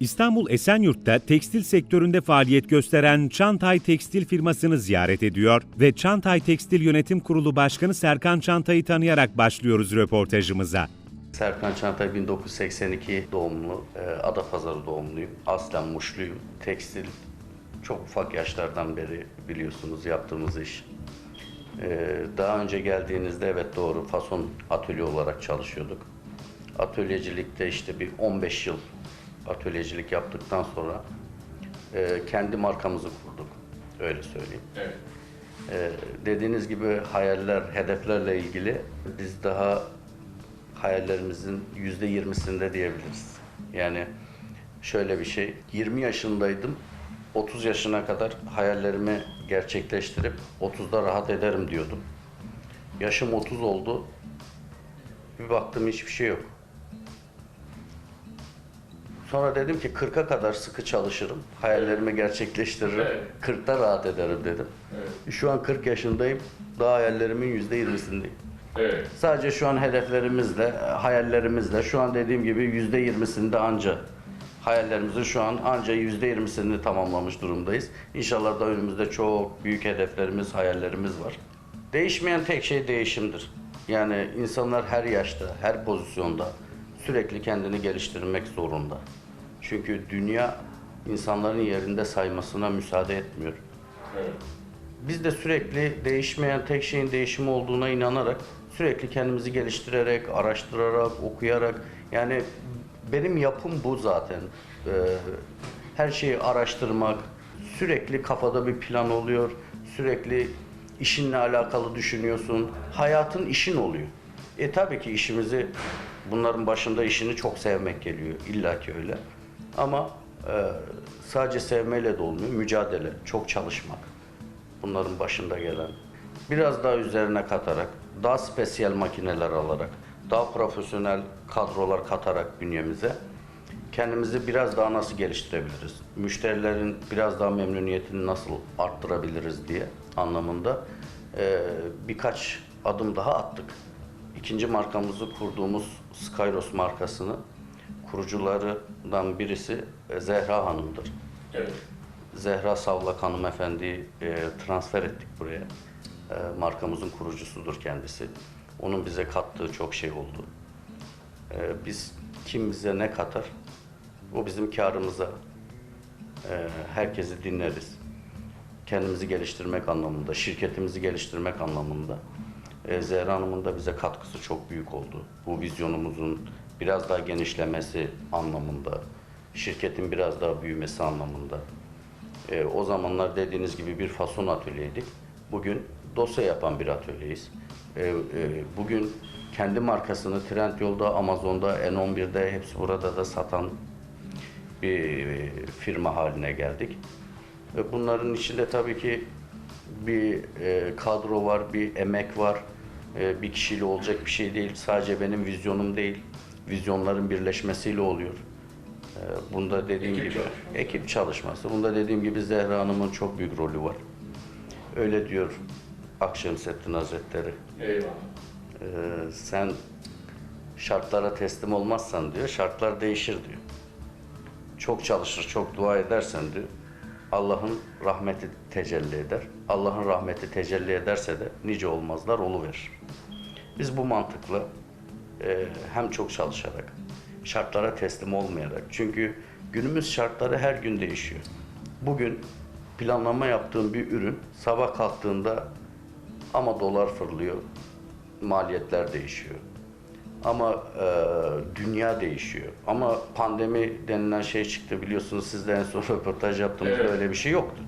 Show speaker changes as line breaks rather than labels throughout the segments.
İstanbul Esenyurt'ta tekstil sektöründe faaliyet gösteren Çantay Tekstil firmasını ziyaret ediyor ve Çantay Tekstil Yönetim Kurulu Başkanı Serkan Çantay'ı tanıyarak başlıyoruz röportajımıza.
Serkan Çantay 1982 doğumlu, e, Adapazarı doğumluyum. Aslen Muşluyum. Tekstil çok ufak yaşlardan beri biliyorsunuz yaptığımız iş. E, Daha önce geldiğinizde evet doğru fason atölye olarak çalışıyorduk. Atölyecilikte işte bir 15 yıl atölyecilik yaptıktan sonra e, kendi markamızı kurduk. Öyle söyleyeyim.
Evet.
Ee, dediğiniz gibi hayaller, hedeflerle ilgili biz daha hayallerimizin yüzde yirmisinde diyebiliriz. Yani şöyle bir şey, 20 yaşındaydım, 30 yaşına kadar hayallerimi gerçekleştirip 30'da rahat ederim diyordum. Yaşım 30 oldu, bir baktım hiçbir şey yok. Sonra dedim ki 40'a kadar sıkı çalışırım, hayallerimi gerçekleştiririm,
Evet.
40'ta rahat ederim dedim.
Evet.
Şu an 40 yaşındayım. Daha hayallerimin yüzde yirmisindeyim.
Evet.
Sadece şu an hedeflerimizle, hayallerimizle şu an dediğim gibi yüzde yirmisinde anca hayallerimizin şu an anca yüzde yirmisini tamamlamış durumdayız. İnşallah da önümüzde çok büyük hedeflerimiz, hayallerimiz var. Değişmeyen tek şey değişimdir. Yani insanlar her yaşta, her pozisyonda sürekli kendini geliştirmek zorunda. Çünkü dünya insanların yerinde saymasına müsaade etmiyor.
Evet.
Biz de sürekli değişmeyen tek şeyin değişimi olduğuna inanarak sürekli kendimizi geliştirerek, araştırarak, okuyarak yani benim yapım bu zaten. Ee, her şeyi araştırmak, sürekli kafada bir plan oluyor, sürekli işinle alakalı düşünüyorsun. Hayatın işin oluyor. E tabii ki işimizi bunların başında işini çok sevmek geliyor. İlla ki öyle. Ama e, sadece sevmeyle de olmuyor. Mücadele, çok çalışmak bunların başında gelen. Biraz daha üzerine katarak, daha spesiyel makineler alarak, daha profesyonel kadrolar katarak bünyemize kendimizi biraz daha nasıl geliştirebiliriz? Müşterilerin biraz daha memnuniyetini nasıl arttırabiliriz diye anlamında eee, birkaç adım daha attık. İkinci markamızı kurduğumuz Skyros markasını kurucularından birisi e, Zehra Hanım'dır.
Evet.
Zehra Savlak hanımefendiyi e, transfer ettik buraya. E, markamızın kurucusudur kendisi. Onun bize kattığı çok şey oldu. E, biz kim bize ne katar, o bizim karımıza. E, herkesi dinleriz. Kendimizi geliştirmek anlamında, şirketimizi geliştirmek anlamında. E, Zehra Hanım'ın da bize katkısı çok büyük oldu. Bu vizyonumuzun biraz daha genişlemesi anlamında, şirketin biraz daha büyümesi anlamında. E, o zamanlar dediğiniz gibi bir fason atölyeydik. Bugün dosya yapan bir atölyeyiz. E, e, bugün kendi markasını Trendyol'da, Amazon'da, N11'de hepsi burada da satan bir e, firma haline geldik. E, bunların içinde tabii ki bir e, kadro var, bir emek var. E, bir kişiyle olacak bir şey değil. Sadece benim vizyonum değil. Vizyonların birleşmesiyle oluyor. E, bunda dediğim
Ekip
gibi
çalışması.
ekip çalışması. Bunda dediğim gibi Zehra Hanım'ın çok büyük rolü var. Öyle diyor Akşemseddin Hazretleri.
Eyvallah.
Ee, sen şartlara teslim olmazsan diyor, şartlar değişir diyor. Çok çalışır, çok dua edersen diyor, Allah'ın rahmeti tecelli eder. Allah'ın rahmeti tecelli ederse de nice olmazlar oluverir. Biz bu mantıkla e, hem çok çalışarak, şartlara teslim olmayarak, çünkü günümüz şartları her gün değişiyor. Bugün planlama yaptığım bir ürün sabah kalktığında ama dolar fırlıyor, maliyetler değişiyor. Ama e, dünya değişiyor. Ama pandemi denilen şey çıktı biliyorsunuz siz de en son röportaj yaptığımızda
Evet.
öyle bir şey yoktu.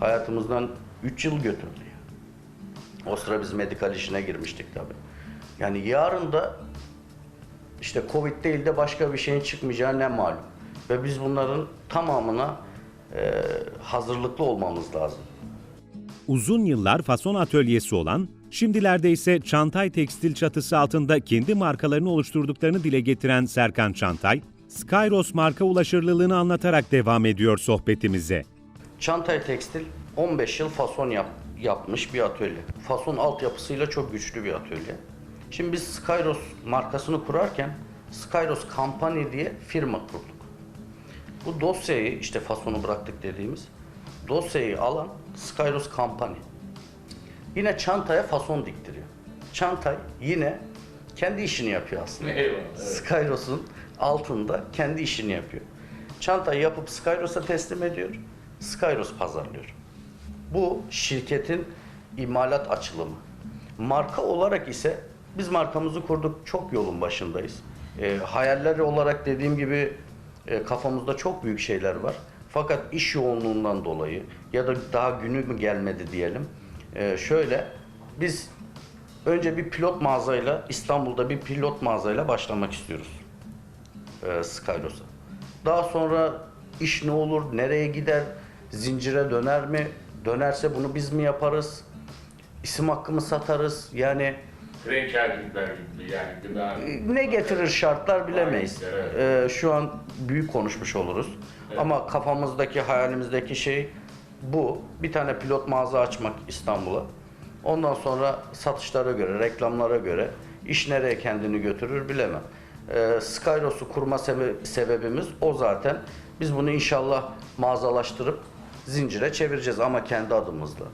Hayatımızdan 3 yıl götürdü. O sıra biz medikal işine girmiştik tabii. Yani yarın da işte Covid değil de başka bir şeyin çıkmayacağı ne malum. Ve biz bunların tamamına e, hazırlıklı olmamız lazım.
Uzun yıllar fason atölyesi olan, şimdilerde ise Çantay Tekstil çatısı altında kendi markalarını oluşturduklarını dile getiren Serkan Çantay, Skyros marka ulaşırlılığını anlatarak devam ediyor sohbetimize.
Çantay Tekstil 15 yıl fason yap, yapmış bir atölye. Fason altyapısıyla çok güçlü bir atölye. Şimdi biz Skyros markasını kurarken Skyros Company diye firma kurduk. Bu dosyayı işte fasonu bıraktık dediğimiz dosyayı alan Skyros Company. Yine çantaya fason diktiriyor. Çantay yine kendi işini yapıyor aslında.
Eyvallah. Evet.
Skyros'un altında kendi işini yapıyor. Çantayı yapıp Skyros'a teslim ediyor. Skyros pazarlıyor. Bu şirketin imalat açılımı. Marka olarak ise biz markamızı kurduk. Çok yolun başındayız. E, hayaller olarak dediğim gibi e, kafamızda çok büyük şeyler var. Fakat iş yoğunluğundan dolayı ya da daha günü mü gelmedi diyelim. E, şöyle biz önce bir pilot mağazayla İstanbul'da bir pilot mağazayla başlamak istiyoruz e, Skyros'a. Daha sonra iş ne olur, nereye gider, zincire döner mi? Dönerse bunu biz mi yaparız? İsim hakkımı satarız. Yani
Franchise'likler gibi yani gıda.
ne getirir şartlar bilemeyiz.
Evet.
E, şu an büyük konuşmuş oluruz. Ama kafamızdaki, hayalimizdeki şey bu. Bir tane pilot mağaza açmak İstanbul'a. Ondan sonra satışlara göre, reklamlara göre iş nereye kendini götürür bilemem. E, Skyros'u kurma sebe- sebebimiz o zaten. Biz bunu inşallah mağazalaştırıp zincire çevireceğiz ama kendi adımızla.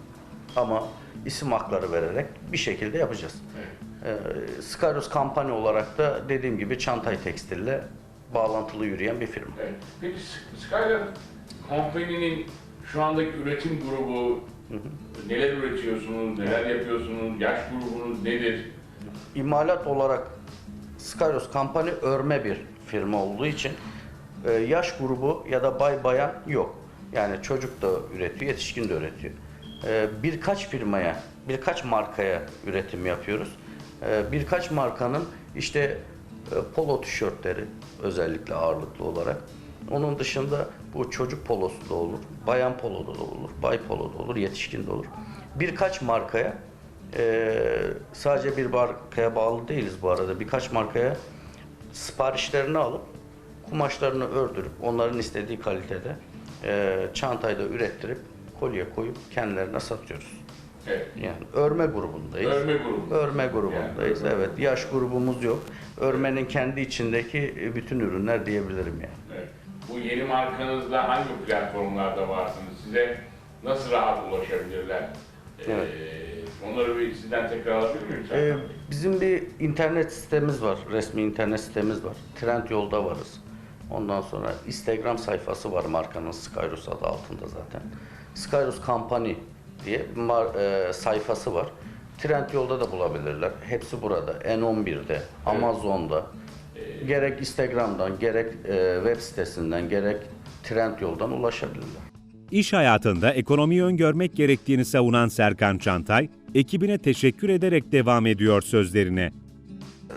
Ama isim hakları vererek bir şekilde yapacağız. Ee, Skyros kampanya olarak da dediğim gibi Çantay Tekstil'le bağlantılı yürüyen bir firma.
Evet. Peki Skyler Company'nin şu andaki üretim grubu neler üretiyorsunuz, neler yapıyorsunuz, yaş grubunuz nedir?
İmalat olarak Skyros kampanya örme bir firma olduğu için e, yaş grubu ya da bay bayan yok. Yani çocuk da üretiyor, yetişkin de üretiyor. E, birkaç firmaya, birkaç markaya üretim yapıyoruz. E, birkaç markanın işte e, polo tişörtleri özellikle ağırlıklı olarak. Onun dışında bu çocuk polosu da olur, bayan polo da olur, bay polo da olur, yetişkin de olur. Birkaç markaya ee, sadece bir markaya bağlı değiliz bu arada. Birkaç markaya siparişlerini alıp kumaşlarını ördürüp onların istediği kalitede e, çantayı da ürettirip kolye koyup kendilerine satıyoruz.
Evet.
Yani örme grubundayız.
Örme grubu.
Örme grubundayız.
Yani
evet. Yaş grubumuz yok. Örmenin kendi içindeki e, bütün ürünler diyebilirim yani.
Evet. Bu yeni markanızda hangi platformlarda varsınız? Size nasıl rahat ulaşabilirler?
Evet.
Ee, onları bir sizden tekrar alabilir miyim?
Ee, bizim bir internet sitemiz var. Resmi internet sitemiz var. Trendyol'da varız. Ondan sonra Instagram sayfası var markanın Skyros adı altında zaten. Skyros Company diye mar- e, sayfası var. Trendyol'da da bulabilirler. Hepsi burada. N11'de, Amazon'da. Gerek Instagram'dan, gerek e, web sitesinden, gerek Trendyol'dan ulaşabilirler.
İş hayatında ekonomiyi öngörmek gerektiğini savunan Serkan Çantay, ekibine teşekkür ederek devam ediyor sözlerine.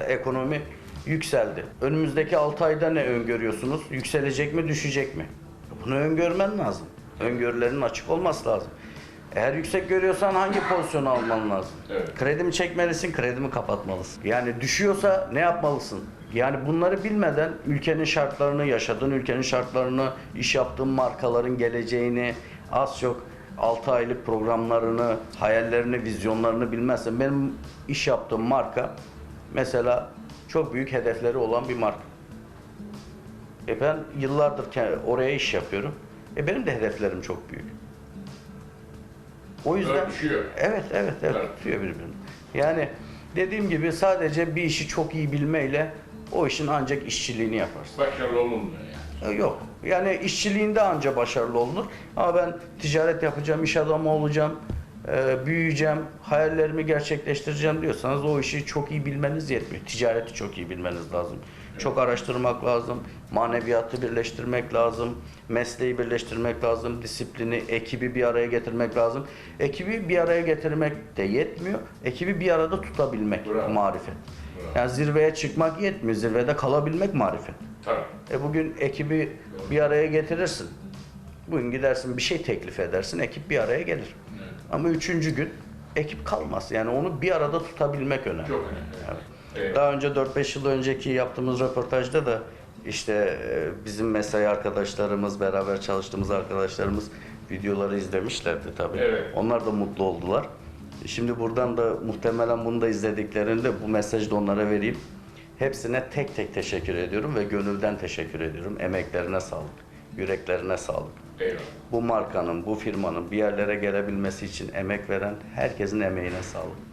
Ekonomi yükseldi. Önümüzdeki 6 ayda ne öngörüyorsunuz? Yükselecek mi, düşecek mi? Bunu öngörmen lazım. Öngörülerin açık olması lazım. Eğer yüksek görüyorsan hangi pozisyonu alman lazım?
Evet.
Kredimi çekmelisin, kredimi kapatmalısın. Yani düşüyorsa ne yapmalısın? Yani bunları bilmeden ülkenin şartlarını, yaşadığın ülkenin şartlarını, iş yaptığın markaların geleceğini, az çok 6 aylık programlarını, hayallerini, vizyonlarını bilmezsen benim iş yaptığım marka mesela çok büyük hedefleri olan bir marka. E ben yıllardır oraya iş yapıyorum. E benim de hedeflerim çok büyük. O yüzden
Örtüşüyor.
Evet, evet, evet.
Evet.
Tutuyor birbirini. Yani dediğim gibi sadece bir işi çok iyi bilmeyle o işin ancak işçiliğini yaparsın.
Başarılı olunmuyor yani.
E, Yok. Yani işçiliğinde anca başarılı olunur. Ama ben ticaret yapacağım, iş adamı olacağım, e, büyüyeceğim, hayallerimi gerçekleştireceğim diyorsanız o işi çok iyi bilmeniz yetmiyor. Ticareti çok iyi bilmeniz lazım. Çok araştırmak lazım, maneviyatı birleştirmek lazım, mesleği birleştirmek lazım, disiplini, ekibi bir araya getirmek lazım. Ekibi bir araya getirmek de yetmiyor, ekibi bir arada tutabilmek
Bravo.
marifet.
Bravo.
Yani zirveye çıkmak yetmiyor, zirvede kalabilmek marifet.
Tabii.
E bugün ekibi bir araya getirirsin. Bugün gidersin bir şey teklif edersin, ekip bir araya gelir.
Evet.
Ama üçüncü gün ekip kalmaz. Yani onu bir arada tutabilmek önemli.
Çok önemli.
Evet.
Evet.
Daha önce 4-5 yıl önceki yaptığımız röportajda da işte e, bizim mesai arkadaşlarımız, beraber çalıştığımız arkadaşlarımız videoları izlemişlerdi tabii.
Evet.
Onlar da mutlu oldular. Şimdi buradan da muhtemelen bunu da izlediklerinde bu mesajı da onlara vereyim. Hepsine tek tek teşekkür ediyorum ve gönülden teşekkür ediyorum. Emeklerine sağlık. Yüreklerine sağlık.
Eyvallah.
Bu markanın, bu firmanın bir yerlere gelebilmesi için emek veren herkesin emeğine sağlık.